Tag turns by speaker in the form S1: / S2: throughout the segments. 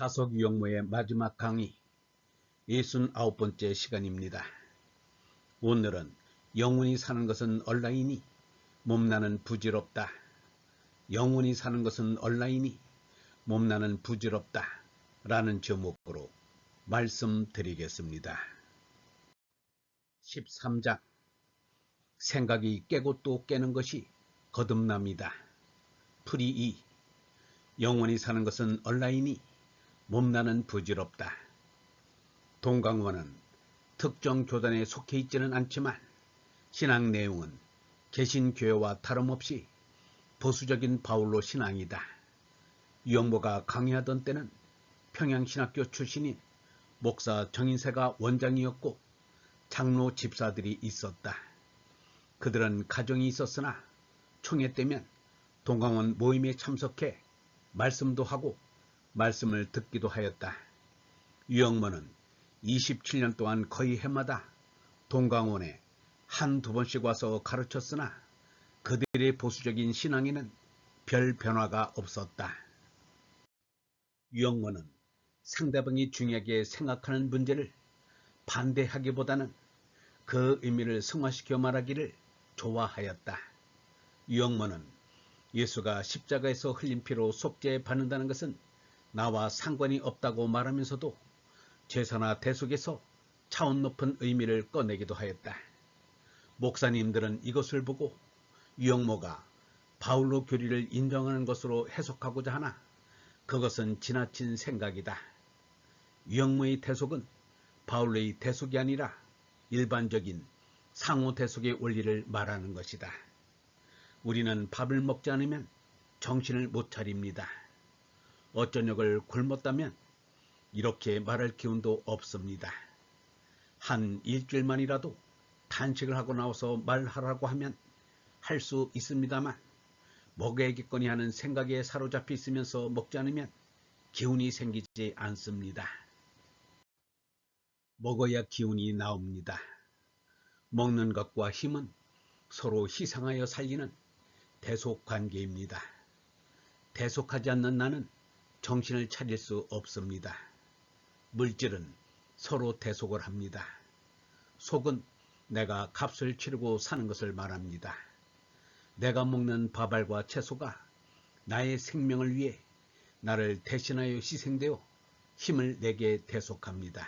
S1: 다속 유형모의 마지막 강의 69번째 시간입니다. 오늘은 영원히 사는 것은 얼라이니 몸나는 부질없다. 영원히 사는 것은 얼라이니 몸나는 부질없다. 라는 제목으로 말씀드리겠습니다. 13장 생각이 깨고 또 깨는 것이 거듭납니다. 풀이 2 영원히 사는 것은 얼라이니 몸나는 부질없다. 동강원은 특정 교단에 속해 있지는 않지만 신앙 내용은 개신교회와 다름없이 보수적인 바울로 신앙이다. 유영모가 강의하던 때는 평양신학교 출신인 목사 정인세가 원장이었고 장로 집사들이 있었다. 그들은 가정이 있었으나 총회 때면 동강원 모임에 참석해 말씀도 하고 말씀을 듣기도 하였다. 유영모는 27년 동안 거의 해마다 동강원에 한 두 번씩 와서 가르쳤으나 그들의 보수적인 신앙에는 별 변화가 없었다. 유영모는 상대방이 중요하게 생각하는 문제를 반대하기보다는 그 의미를 승화시켜 말하기를 좋아하였다. 유영모는 예수가 십자가에서 흘린 피로 속죄 받는다는 것은 나와 상관이 없다고 말하면서도 제사나 대속에서 차원 높은 의미를 꺼내기도 하였다. 목사님들은 이것을 보고 유영모가 바울로 교리를 인정하는 것으로 해석하고자 하나 그것은 지나친 생각이다. 유영모의 대속은 바울의 대속이 아니라 일반적인 상호 대속의 원리를 말하는 것이다. 우리는 밥을 먹지 않으면 정신을 못 차립니다. 어쩌녁을 굶었다면 이렇게 말할 기운도 없습니다. 한 일주일만이라도 단식을 하고 나와서 말하라고 하면 할 수 있습니다만 먹어야겠거니 하는 생각에 사로잡혀 있으면서 먹지 않으면 기운이 생기지 않습니다. 먹어야 기운이 나옵니다. 먹는 것과 힘은 서로 희생하여 살리는 대속 관계입니다. 대속하지 않는 나는 정신을 차릴 수 없습니다. 물질은 서로 대속을 합니다. 속은 내가 값을 치르고 사는 것을 말합니다. 내가 먹는 밥알과 채소가 나의 생명을 위해 나를 대신하여 희생되어 힘을 내게 대속합니다.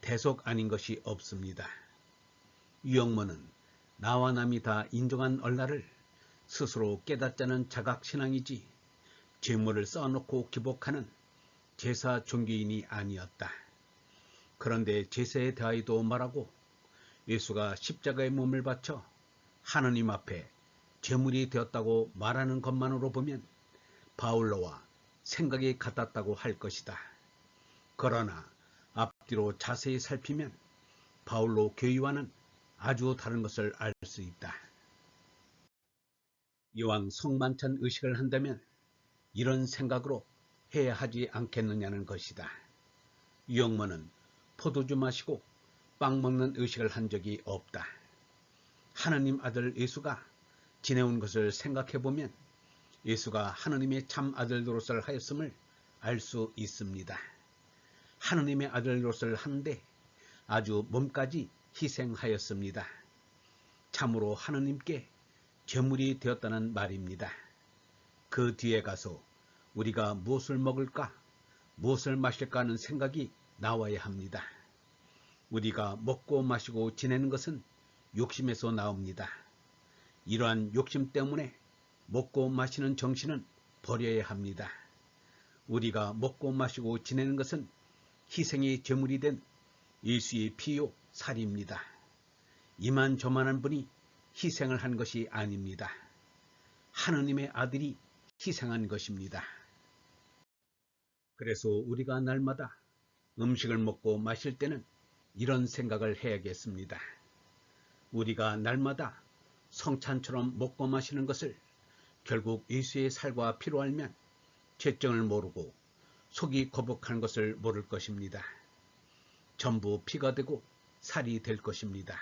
S1: 대속 아닌 것이 없습니다. 유영모는 나와 남이 다 인정한 얼라를 스스로 깨닫자는 자각신앙이지 죄물을 쌓아놓고 기복하는 제사 종교인이 아니었다. 그런데 제사에 대하여도 말하고 예수가 십자가의 몸을 바쳐 하느님 앞에 제물이 되었다고 말하는 것만으로 보면 바울로와 생각이 같았다고 할 것이다. 그러나 앞뒤로 자세히 살피면 바울로 교의와는 아주 다른 것을 알 수 있다. 이왕 성만찬 의식을 한다면 이런 생각으로 해야 하지 않겠느냐는 것이다. 유영모는 포도주 마시고 빵 먹는 의식을 한 적이 없다. 하나님 아들 예수가 지내온 것을 생각해보면 예수가 하느님의 참 아들로서를 하였음을 알 수 있습니다. 하느님의 아들로서를 하는데 아주 몸까지 희생하였습니다. 참으로 하느님께 제물이 되었다는 말입니다. 그 뒤에 가서 우리가 무엇을 먹을까, 무엇을 마실까 하는 생각이 나와야 합니다. 우리가 먹고 마시고 지내는 것은 욕심에서 나옵니다. 이러한 욕심 때문에 먹고 마시는 정신은 버려야 합니다. 우리가 먹고 마시고 지내는 것은 희생의 제물이 된 예수의 피요 살입니다. 이만저만한 분이 희생을 한 것이 아닙니다. 하느님의 아들이 희생한 것입니다. 그래서 우리가 날마다 음식을 먹고 마실 때는 이런 생각을 해야겠습니다. 우리가 날마다 성찬처럼 먹고 마시는 것을 결국 예수의 살과 피로 알면 죄정을 모르고 속이 거북한 것을 모를 것입니다. 전부 피가 되고 살이 될 것입니다.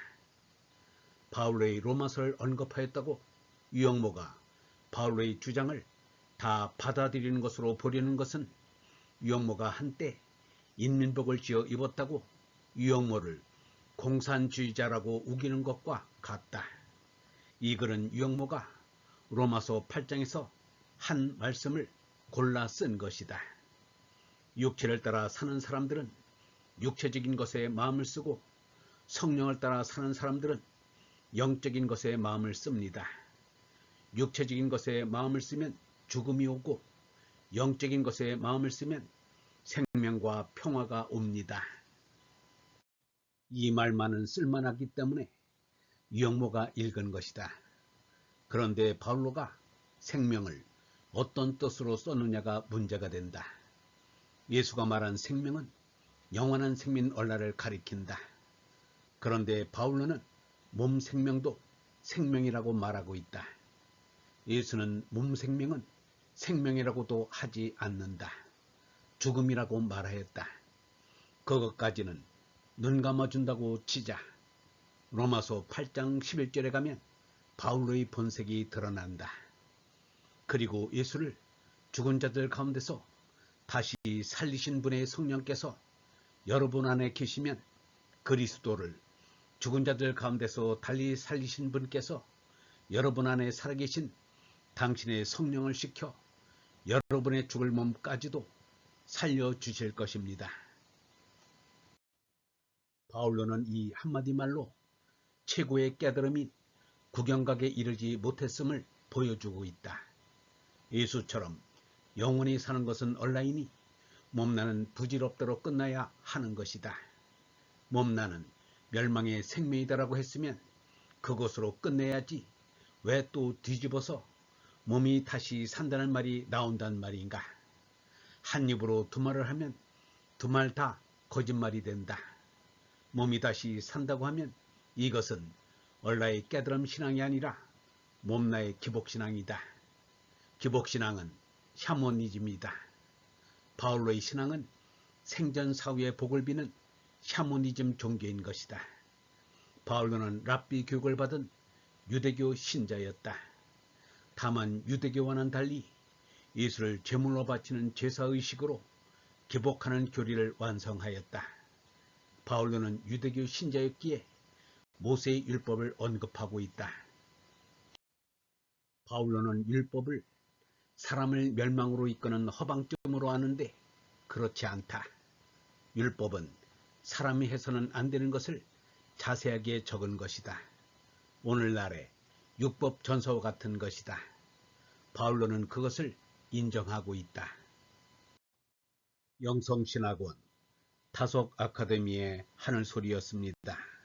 S1: 바울의 로마서를 언급하였다고 유영모가 바울의 주장을 다 받아들이는 것으로 보려는 것은 유영모가 한때 인민복을 지어 입었다고 유영모를 공산주의자라고 우기는 것과 같다. 이 글은 유영모가 로마서 8장에서 한 말씀을 골라 쓴 것이다. 육체를 따라 사는 사람들은 육체적인 것에 마음을 쓰고 성령을 따라 사는 사람들은 영적인 것에 마음을 씁니다. 육체적인 것에 마음을 쓰면 죽음이 오고 영적인 것에 마음을 쓰면 생명과 평화가 옵니다. 이 말만은 쓸만하기 때문에 유영모가 읽은 것이다. 그런데 바울로가 생명을 어떤 뜻으로 썼느냐가 문제가 된다. 예수가 말한 생명은 영원한 생민 얼라를 가리킨다. 그런데 바울로는 몸 생명도 생명이라고 말하고 있다. 예수는 몸 생명은 생명이라고도 하지 않는다. 죽음이라고 말하였다. 그것까지는 눈 감아준다고 치자. 로마서 8장 11절에 가면 바울로의 본색이 드러난다. 그리고 예수를 죽은 자들 가운데서 다시 살리신 분의 성령께서 여러분 안에 계시면 그리스도를 죽은 자들 가운데서 달리 살리신 분께서 여러분 안에 살아계신 당신의 성령을 시켜 여러분의 죽을 몸까지도 살려주실 것입니다. 바울로는 이 한마디 말로 최고의 깨달음인 구경각에 이르지 못했음을 보여주고 있다. 예수처럼 영원히 사는 것은 얼라이니 몸나는 부질없도록 끝나야 하는 것이다. 몸나는 멸망의 생명이다라고 했으면 그것으로 끝내야지 왜 또 뒤집어서 몸이 다시 산다는 말이 나온단 말인가. 한 입으로 두 말을 하면 두 말 다 거짓말이 된다. 몸이 다시 산다고 하면 이것은 얼라의 깨달음 신앙이 아니라 몸나의 기복신앙이다. 기복신앙은 샤모니즘이다. 바울로의 신앙은 생전 사후의 복을 비는 샤모니즘 종교인 것이다. 바울로는 랍비 교육을 받은 유대교 신자였다. 다만 유대교와는 달리 예수를 제물로 바치는 제사의식으로 기복하는 교리를 완성하였다. 바울로는 유대교 신자였기에 모세의 율법을 언급하고 있다. 바울로는 율법을 사람을 멸망으로 이끄는 허방점으로 아는데 그렇지 않다. 율법은 사람이 해서는 안 되는 것을 자세하게 적은 것이다. 오늘날의 율법 전서와 같은 것이다. 바울로는 그것을 인정하고 있다. 영성신학원 타속 아카데미의 하늘소리였습니다.